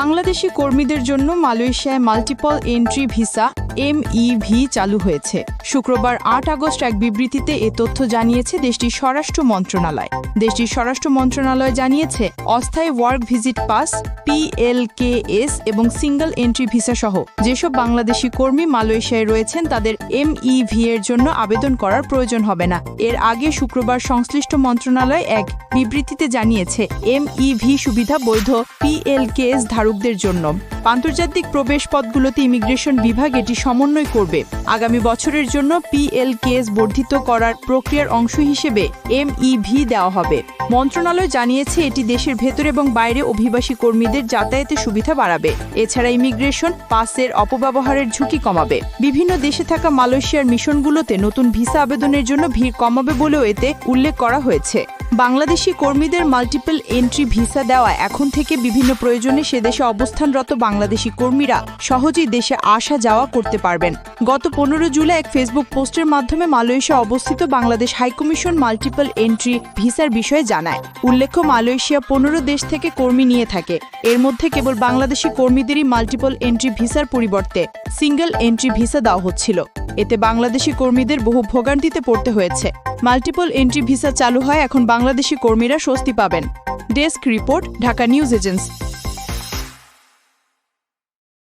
বাংলাদেশি কর্মীদের জন্য মালয়েশিয়ায় multiple entry visa M MEV চালু হয়েছে। শুক্রবার আট আগস্ট এক বিবৃতিতে এ তথ্য জানিয়েছে দেশটির স্বরাষ্ট্র মন্ত্রণালয়। দেশটির স্বরাষ্ট্র মন্ত্রণালয় জানিয়েছে, অস্থায়ী ওয়ার্ক ভিজিট পাস পিএলকেএস এবং সিঙ্গল এন্ট্রি ভিসা সহ যেসব বাংলাদেশি কর্মী মালয়েশিয়ায় রয়েছেন, তাদের এমইভি এর জন্য আবেদন করার প্রয়োজন হবে না। এর আগে শুক্রবার সংশ্লিষ্ট মন্ত্রণালয় এক বিবৃতিতে জানিয়েছে এমইভি সুবিধা বৈধ পিএলকেএস ধারকদের জন্য। আন্তর্জাতিক প্রবেশ পথগুলোতে ইমিগ্রেশন বিভাগ এটি সমন্বয় করবে। আগামী বছরের জন্য পিএলকেএস বর্ধিত করার প্রক্রিয়ার অংশ হিসেবে এমইভি দেওয়া হবে। মন্ত্রণালয় জানিয়েছে, এটি দেশের ভেতরে এবং বাইরে অভিবাসী কর্মীদের যাতায়াতের সুবিধা বাড়াবে। এছাড়া ইমিগ্রেশন, পাসের অপব্যবহারের ঝুঁকি কমাবে। বিভিন্ন দেশে থাকা মালয়েশিয়ার মিশনগুলোতে নতুন ভিসা আবেদনের জন্য ভিড় কমাবে বলেও এতে উল্লেখ করা হয়েছে। বাংলাদেশি কর্মীদের মাল্টিপল এন্ট্রি ভিসা দেওয়া এখন থেকে বিভিন্ন প্রয়োজনে সে দেশে অবস্থানরত বাংলাদেশি কর্মীরা সহজেই দেশে আসা যাওয়া করতে পারবেন। গত পনেরো জুলাই এক ফেসবুক পোস্টের মাধ্যমে মালয়েশিয়া অবস্থিত বাংলাদেশ হাইকমিশন মাল্টিপল এন্ট্রি ভিসার বিষয়ে জানায়। উল্লেখ্য, মালয়েশিয়া পনেরো দেশ থেকে কর্মী নিয়ে থাকে। এর মধ্যে কেবল বাংলাদেশি কর্মীদেরই মাল্টিপল এন্ট্রি ভিসার পরিবর্তে সিঙ্গেল এন্ট্রি ভিসা দেওয়া হচ্ছিল। এতে বাংলাদেশি কর্মীদের বহু ভোগান্তিতে পড়তে হয়েছে। মাল্টিপল এন্ট্রি ভিসা চালু হয়, এখন বাংলাদেশি কর্মীরা স্বস্তি পাবেন। Desk report, Dhaka news agency.